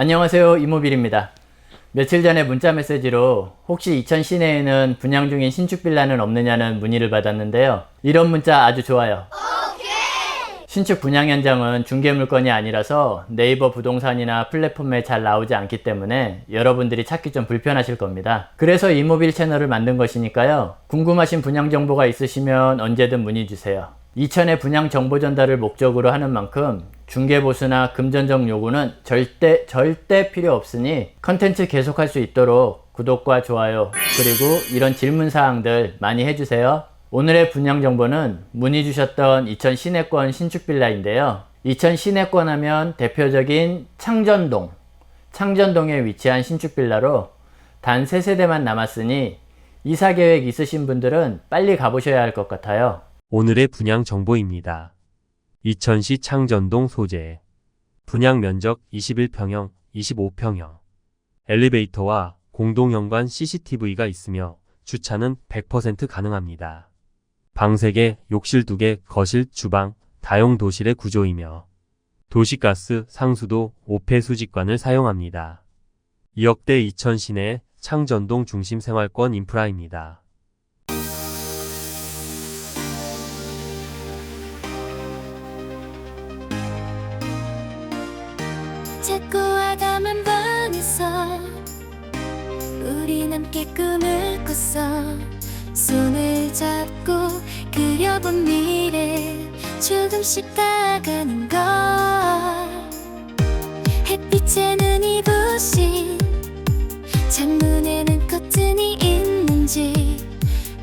안녕하세요 이모빌입니다. 며칠 전에 문자 메시지로 혹시 이천 시내에는 분양 중인 신축 빌라는 없느냐는 문의를 받았는데요. 이런 문자 아주 좋아요. 신축 분양 현장은 중개 물건이 아니라서 네이버 부동산이나 플랫폼에 잘 나오지 않기 때문에 여러분들이 찾기 좀 불편하실 겁니다. 그래서 이모빌 채널을 만든 것이니까요. 궁금하신 분양 정보가 있으시면 언제든 문의 주세요. 이천의 분양 정보 전달을 목적으로 하는 만큼 중개 보수나 금전적 요구는 절대 절대 필요 없으니 컨텐츠 계속할 수 있도록 구독과 좋아요 그리고 이런 질문 사항들 많이 해주세요. 오늘의 분양 정보는 문의 주셨던 이천 시내권 신축 빌라인데요. 이천 시내권 하면 대표적인 창전동, 창전동에 위치한 신축 빌라로 단 3세대만 남았으니 이사 계획 있으신 분들은 빨리 가보셔야 할 것 같아요. 오늘의 분양 정보입니다. 이천시 창전동 소재. 분양 면적 21평형, 25평형. 엘리베이터와 공동현관 CCTV가 있으며 주차는 100% 가능합니다. 방 3개, 욕실 2개, 거실, 주방, 다용 도실의 구조이며 도시가스, 상수도, 오폐 수직관을 사용합니다. 2억대 이천 시내 창전동 중심 생활권 인프라입니다. 찾고 와닿은 방에서 우린 함께 꿈을 꿨어. 손을 잡고 그려본 미래 조금씩 다가는 걸. 햇빛에 눈이 부신 창문에는 커튼이 있는지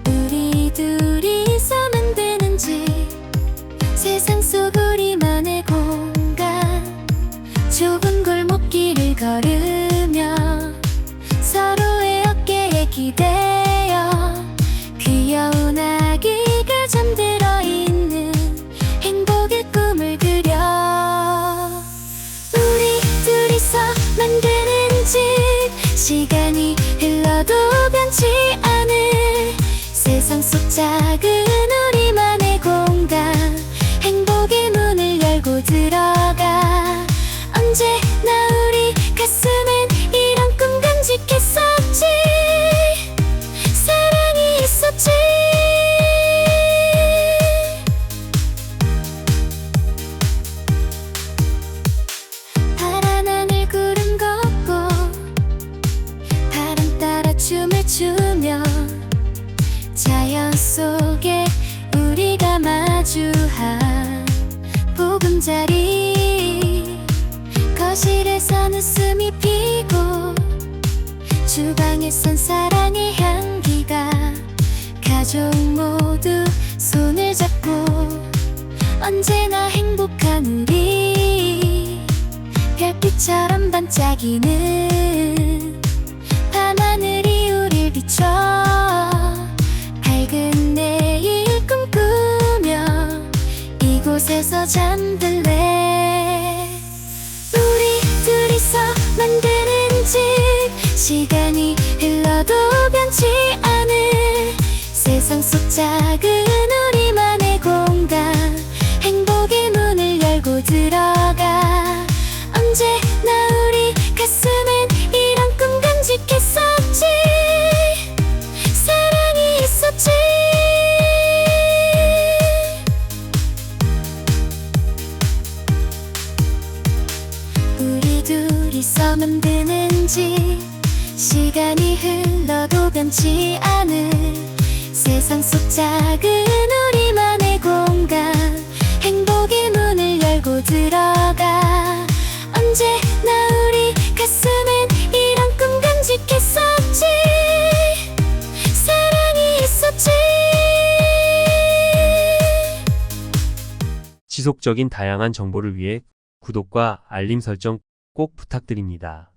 우리 둘이서 만드는지 세상 속 우리만의 공간. 골목길을 걸으며 서로의 어깨에 기대어 귀여운 아기가 잠들어 있는 행복의 꿈을 그려. 우리 둘이서 만드는 집 시간이 흘러도 변치 않을 세상 속 작은 주방에선 사랑의 향기가 가족 모두 손을 잡고 언제나 행복한 우리 별빛처럼 반짝이는 밤하늘이 우릴 비춰 밝은 내일 꿈꾸며 이곳에서 잠들래. 우리 둘이서 만드는 집 시간 세상 속 작은 우리만의 공간. 행복의 문을 열고 들어가. 언제나 우리 가슴엔 이런 꿈 간직했었지? 사랑이 있었지? 우리 둘이서 만드는 집 시간이 흘러도 변치 않을 지속적인 다양한 정보를 위해 구독과 알림 설정 꼭 부탁드립니다.